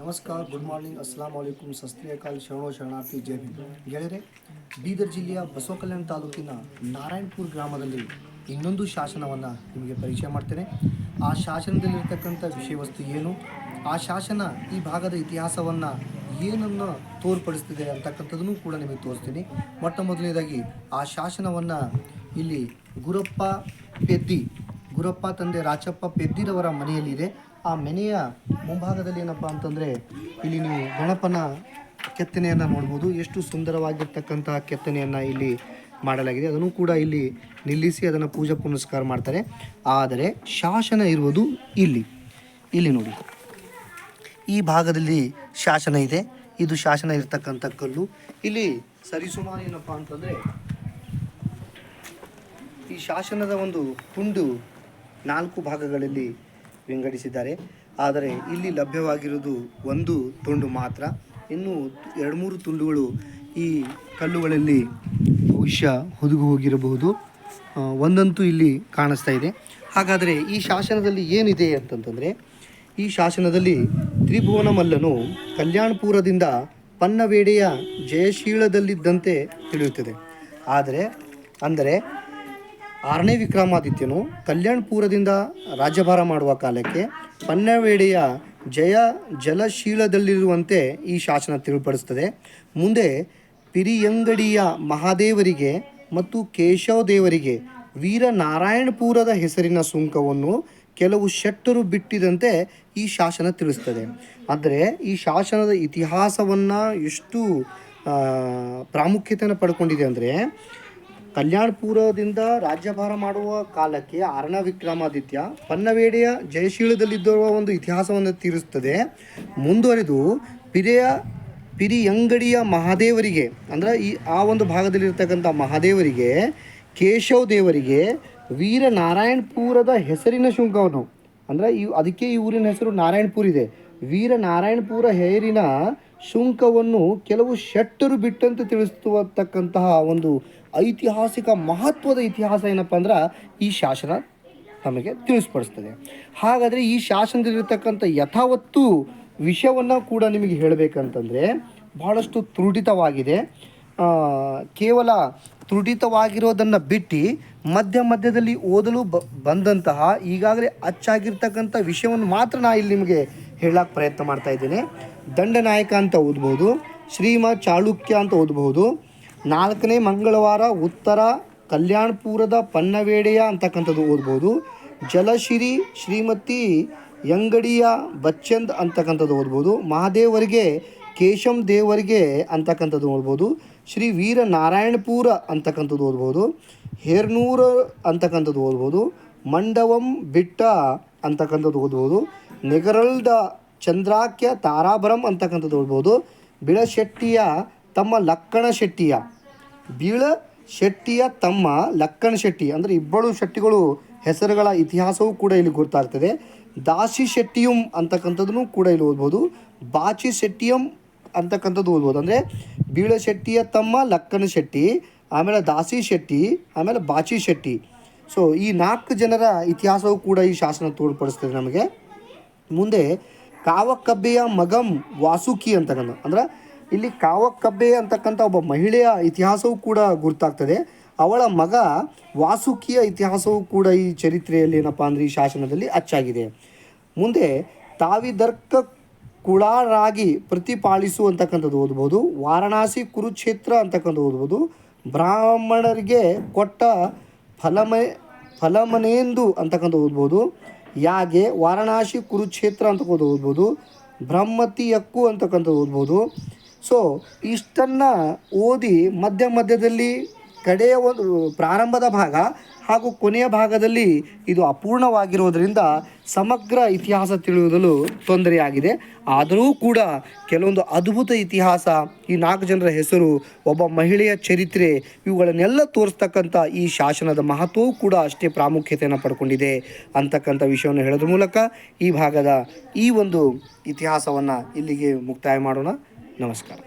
ನಮಸ್ಕಾರ good morning ಅಸ್ಲಾಂ ವಲೈಕುಮ್ ಸಸ್ತ್ರೀಯಕಾಲ್ ಶರಣೋ ಶರಣಾರ್ಥಿ ಜೈ ಗೆಳೆಯರೆ, ಬೀದರ್ ಜಿಲ್ಲೆಯ ಬಸವ ಕಲ್ಯಾಣ ತಾಲೂಕಿನ ನಾರಾಯಣಪುರ ಗ್ರಾಮದಲ್ಲಿ ಇನ್ನೊಂದು ಶಾಸನವನ್ನು ನಿಮಗೆ ಪರಿಚಯ ಮಾಡ್ತೇನೆ. ಆ ಶಾಸನದಲ್ಲಿರ್ತಕ್ಕಂಥ ವಿಷಯ ವಸ್ತು ಏನು? ಆ ಶಾಸನ ಈ ಭಾಗದ ಇತಿಹಾಸವನ್ನು ಏನನ್ನು ತೋರ್ಪಡಿಸ್ತಿದೆ ಅಂತಕ್ಕಂಥದ್ದನ್ನು ಕೂಡ ನಿಮಗೆ ತೋರಿಸ್ತೀನಿ. ಮೊಟ್ಟ ಮೊದಲನೇದಾಗಿ ಆ ಶಾಸನವನ್ನು ಇಲ್ಲಿ ಗುರಪ್ಪ ಪೆದ್ದಿ ಗುರಪ್ಪ ತಂದೆ ರಾಚಪ್ಪ ಪೆದ್ದಿರವರ ಮನೆಯಲ್ಲಿದೆ. ಆ ಮನೆಯ ಮುಂಭಾಗದಲ್ಲಿ ಏನಪ್ಪ ಅಂತಂದರೆ ಇಲ್ಲಿ ನೀವು ಗಣಪನ ಕೆತ್ತನೆಯನ್ನು ನೋಡ್ಬೋದು. ಎಷ್ಟು ಸುಂದರವಾಗಿರ್ತಕ್ಕಂತಹ ಕೆತ್ತನೆಯನ್ನು ಇಲ್ಲಿ ಮಾಡಲಾಗಿದೆ. ಅದನ್ನು ಕೂಡ ಇಲ್ಲಿ ನಿಲ್ಲಿಸಿ ಅದನ್ನು ಪೂಜಾ ಪುನಸ್ಕಾರ ಮಾಡ್ತಾರೆ. ಆದರೆ ಶಾಸನ ಇರುವುದು ಇಲ್ಲಿ. ಇಲ್ಲಿ ನೋಡಿ. ಈ ಭಾಗದಲ್ಲಿ ಶಾಸನ ಇದೆ. ಇದು ಶಾಸನ ಇರ್ತಕ್ಕಂಥ ಕಲ್ಲು. ಇಲ್ಲಿ ಸರಿಸುಮಾರು ಏನಪ್ಪ ಅಂತಂದರೆ ಈ ಶಾಸನದ ಒಂದು ತುಂಡು ನಾಲ್ಕು ಭಾಗಗಳಲ್ಲಿ ವಿಂಗಡಿಸಿದ್ದಾರೆ. ಆದರೆ ಇಲ್ಲಿ ಲಭ್ಯವಾಗಿರುವುದು ಒಂದು ತುಂಡು ಮಾತ್ರ. ಇನ್ನು ಎರಡು ಮೂರು ತುಂಡುಗಳು ಈ ಕಲ್ಲುಗಳಲ್ಲಿ ಬಹುಶಃ ಹುದುಗು ಹೋಗಿರಬಹುದು. ಒಂದಂತೂ ಇಲ್ಲಿ ಕಾಣಿಸ್ತಾ ಇದೆ. ಹಾಗಾದರೆ ಈ ಶಾಸನದಲ್ಲಿ ಏನಿದೆ ಅಂತಂತಂದರೆ, ಈ ಶಾಸನದಲ್ಲಿ ತ್ರಿಭುವನ ಮಲ್ಲನು ಕಲ್ಯಾಣಪುರದಿಂದ ಪನ್ನವೇಡೆಯ ಜಯಶೀಲದಲ್ಲಿದ್ದಂತೆ ತಿಳಿಯುತ್ತದೆ. ಆದರೆ, ಅಂದರೆ ಆರನೇ ವಿಕ್ರಮಾದಿತ್ಯನು ಕಲ್ಯಾಣಪುರದಿಂದ ರಾಜ್ಯಭಾರ ಮಾಡುವ ಕಾಲಕ್ಕೆ ಪನ್ನವೇಡೆಯ ಜಯ ಜಲಶೀಲದಲ್ಲಿರುವಂತೆ ಈ ಶಾಸನ ತಿಳಿಪಡಿಸ್ತದೆ ಮುಂದೆ ಪಿರಿಯಂಗಡಿಯ ಮಹಾದೇವರಿಗೆ ಮತ್ತು ಕೇಶವ ದೇವರಿಗೆ ವೀರನಾರಾಯಣಪುರದ ಹೆಸರಿನ ಸುಂಕವನ್ನು ಕೆಲವು ಶೆಟ್ಟರು ಬಿಟ್ಟಿದಂತೆ ಈ ಶಾಸನ ತಿಳಿಸ್ತದೆ ಆದರೆ ಈ ಶಾಸನದ ಇತಿಹಾಸವನ್ನು ಎಷ್ಟು ಪ್ರಾಮುಖ್ಯತೆಯನ್ನು ಪಡ್ಕೊಂಡಿದೆ ಅಂದರೆ ಕಲ್ಯಾಣಪುರದಿಂದ ರಾಜ್ಯಭಾರ ಮಾಡುವ ಕಾಲಕ್ಕೆ ಅರಣ ವಿಕ್ರಮಾದಿತ್ಯ ಪನ್ನವೇಡೆಯ ಜಯಶೀಲದಲ್ಲಿದ್ದಿರುವ ಒಂದು ಇತಿಹಾಸವನ್ನು ತೀರಿಸುತ್ತದೆ. ಮುಂದುವರೆದು ಪಿರಿಯ, ಪಿರಿಯಂಗಡಿಯ ಮಹಾದೇವರಿಗೆ, ಅಂದರೆ ಈ, ಆ ಒಂದು ಭಾಗದಲ್ಲಿರ್ತಕ್ಕಂಥ ಮಹಾದೇವರಿಗೆ ಕೇಶವ ದೇವರಿಗೆ ವೀರನಾರಾಯಣಪುರದ ಹೆಸರಿನ ಶುಂಕವನ್ನು ಅಂದರೆ ಈ, ಅದಕ್ಕೆ ಈ ಊರಿನ ಹೆಸರು ನಾರಾಯಣಪುರ ಇದೆ. ವೀರ ನಾರಾಯಣಪುರ ಹೇರಿನ ಶುಂಕವನ್ನು ಕೆಲವು ಶೆಟ್ಟರು ಬಿಟ್ಟಂತೆ ತಿಳಿಸುವತಕ್ಕಂತಹ ಒಂದು ಐತಿಹಾಸಿಕ ಮಹತ್ವದ ಇತಿಹಾಸ ಏನಪ್ಪ ಅಂದ್ರೆ ಈ ಶಾಸನ ನಮಗೆ ತಿಳಿಸ್ಪಡಿಸ್ತದೆ. ಹಾಗಾದರೆ ಈ ಶಾಸನದಲ್ಲಿರ್ತಕ್ಕಂಥ ಯಥಾವತ್ತು ವಿಷಯವನ್ನು ಕೂಡ ನಿಮಗೆ ಹೇಳಬೇಕಂತಂದರೆ ಬಹಳಷ್ಟು ತ್ರುಟಿತವಾಗಿದೆ. ಕೇವಲ ತ್ರುಟಿತವಾಗಿರೋದನ್ನು ಬಿಟ್ಟು ಮಧ್ಯ ಮಧ್ಯದಲ್ಲಿ ಓದಲು ಬ, ಬಂದಂತಹ ಈಗಾಗಲೇ ಅಚ್ಚಾಗಿರ್ತಕ್ಕಂಥ ವಿಷಯವನ್ನು ಮಾತ್ರ ನಾ ಇಲ್ಲಿ ನಿಮಗೆ ಹೇಳಕ್ಕೆ ಪ್ರಯತ್ನ ಮಾಡ್ತಾ ಇದ್ದೇನೆ. ದಂಡನಾಯಕ ಅಂತ ಓದ್ಬೋದು ಶ್ರೀಮ ಚಾಳುಕ್ಯ ಅಂತ ಓದ್ಬೋದು ನಾಲ್ಕನೇ ಮಂಗಳವಾರ ಉತ್ತರ ಕಲ್ಯಾಣಪುರದ ಪನ್ನವೇಡೆಯ ಅಂತಕ್ಕಂಥದ್ದು ಓದ್ಬೋದು. ಜಲಶಿರಿ, ಶ್ರೀಮತಿ ಯಂಗಡಿಯ ಬಚ್ಚಂದ್ ಅಂತಕ್ಕಂಥದ್ದು ಓದ್ಬೋದು. ಮಹಾದೇವರಿಗೆ ಕೇಶಂ ದೇವರಿಗೆ ಅಂತಕ್ಕಂಥದ್ದು ಓದ್ಬೋದು. ಶ್ರೀ ವೀರ ನಾರಾಯಣಪುರ ಅಂತಕ್ಕಂಥದ್ದು ಓದ್ಬೋದು. ಹೇರ್ನೂರ ಅಂತಕ್ಕಂಥದ್ದು ಓದ್ಬೋದು. ಮಂಡವಂ ಬಿಟ್ಟ ಅಂತಕ್ಕಂಥದ್ದು ಓದ್ಬೋದು. ನೆಗರಲ್ದ ಚಂದ್ರಾಕ್ಯ ತಾರಾಬರಂ ಅಂತಕ್ಕಂಥದ್ದು ಓದ್ಬೋದು. ಬಿಳಶೆಟ್ಟಿಯ ತಮ್ಮ ಲಕ್ಕಣ ಶೆಟ್ಟಿಯ. ಬೀಳ ಶೆಟ್ಟಿಯ ತಮ್ಮ ಲಕ್ಕಣ ಶೆಟ್ಟಿ. ಅಂದರೆ ಇಬ್ಬರು ಶೆಟ್ಟಿಗಳು ಹೆಸರುಗಳ ಇತಿಹಾಸವೂ ಕೂಡ ಇಲ್ಲಿ ಗೊತ್ತಾಗ್ತದೆ ದಾಸಿ ಶೆಟ್ಟಿಯಂ ಅಂತಕ್ಕಂಥದ್ದನ್ನು ಕೂಡ ಇಲ್ಲಿ ಓದ್ಬೋದು. ಬಾಚಿ ಶೆಟ್ಟಿಯಂ ಅಂತಕ್ಕಂಥದ್ದು ಓದ್ಬೋದು. ಅಂದರೆ ಬೀಳ ಶೆಟ್ಟಿಯ ತಮ್ಮ ಲಕ್ಕನ ಶೆಟ್ಟಿ, ಆಮೇಲೆ ದಾಸಿ ಶೆಟ್ಟಿ, ಆಮೇಲೆ ಬಾಚಿ ಶೆಟ್ಟಿ. ಸೊ ಈ ನಾಲ್ಕು ಜನರ ಇತಿಹಾಸವೂ ಕೂಡ ಈ ಶಾಸನ ತೋರ್ಪಡಿಸ್ತದೆ ನಮಗೆ. ಮುಂದೆ ಕಾವಕಬ್ಬೆಯ ಮಗಂ ವಾಸುಕಿ ಅಂತಕ್ಕಂಥ ಅಂದ್ರೆ ಇಲ್ಲಿ ಕಾವಕ್ಕಬ್ಬೆ ಅಂತಕ್ಕಂಥ ಒಬ್ಬ ಮಹಿಳೆಯ ಇತಿಹಾಸವೂ ಕೂಡ ಗುರ್ತಾಗ್ತದೆ. ಅವಳ ಮಗ ವಾಸುಕಿಯ ಇತಿಹಾಸವೂ ಕೂಡ ಈ ಚರಿತ್ರೆಯಲ್ಲಿ ಏನಪ್ಪ ಅಂದರೆ ಈ ಶಾಸನದಲ್ಲಿ ಅಚ್ಚಾಗಿದೆ. ಮುಂದೆ ತಾವಿದರ್ಕ ಕುಳಾರಾಗಿ ಪ್ರತಿಪಾಲಿಸು ಅಂತಕ್ಕಂಥದ್ದು ಓದ್ಬೋದು, ವಾರಣಾಸಿ ಕುರುಕ್ಷೇತ್ರ ಅಂತಕ್ಕಂಥ ಓದ್ಬೋದು, ಬ್ರಾಹ್ಮಣರಿಗೆ ಕೊಟ್ಟ ಫಲಮ, ಫಲಮನೆಂದು ಅಂತಕ್ಕಂಥ ಓದ್ಬೋದು, ಯಾಗೆ ವಾರಣಾಸಿ ಕುರುಕ್ಷೇತ್ರ ಅಂತ ಓದ್ಬೋದು, ಬ್ರಹ್ಮತಿಯಕ್ಕು ಅಂತಕ್ಕಂಥದ್ದು ಓದ್ಬೋದು ಸೊ ಇಷ್ಟನ್ನು ಓದಿ ಮಧ್ಯ ಮಧ್ಯದಲ್ಲಿ ಕಡೆಯ ಒಂದು ಪ್ರಾರಂಭದ ಭಾಗ ಹಾಗೂ ಕೊನೆಯ ಭಾಗದಲ್ಲಿ ಇದು ಅಪೂರ್ಣವಾಗಿರೋದರಿಂದ ಸಮಗ್ರ ಇತಿಹಾಸ ತಿಳಿಯುವುದಲು ತೊಂದರೆಯಾಗಿದೆ. ಆದರೂ ಕೂಡ ಕೆಲವೊಂದು ಅದ್ಭುತ ಇತಿಹಾಸ ಈ ನಾಲ್ಕು ಜನರ ಹೆಸರು, ಒಬ್ಬ ಮಹಿಳೆಯ ಚರಿತ್ರೆ ಇವುಗಳನ್ನೆಲ್ಲ ತೋರಿಸ್ತಕ್ಕಂಥ ಈ ಶಾಸನದ ಮಹತ್ವವೂ ಕೂಡ ಅಷ್ಟೇ ಪ್ರಾಮುಖ್ಯತೆಯನ್ನು ಪಡ್ಕೊಂಡಿದೆ ಅಂತಕ್ಕಂಥ ವಿಷಯವನ್ನು ಹೇಳೋದ್ರ ಮೂಲಕ ಈ ಭಾಗದ ಈ ಒಂದು ಇತಿಹಾಸವನ್ನು ಇಲ್ಲಿಗೆ ಮುಕ್ತಾಯ ಮಾಡೋಣ. ನಮಸ್ಕಾರ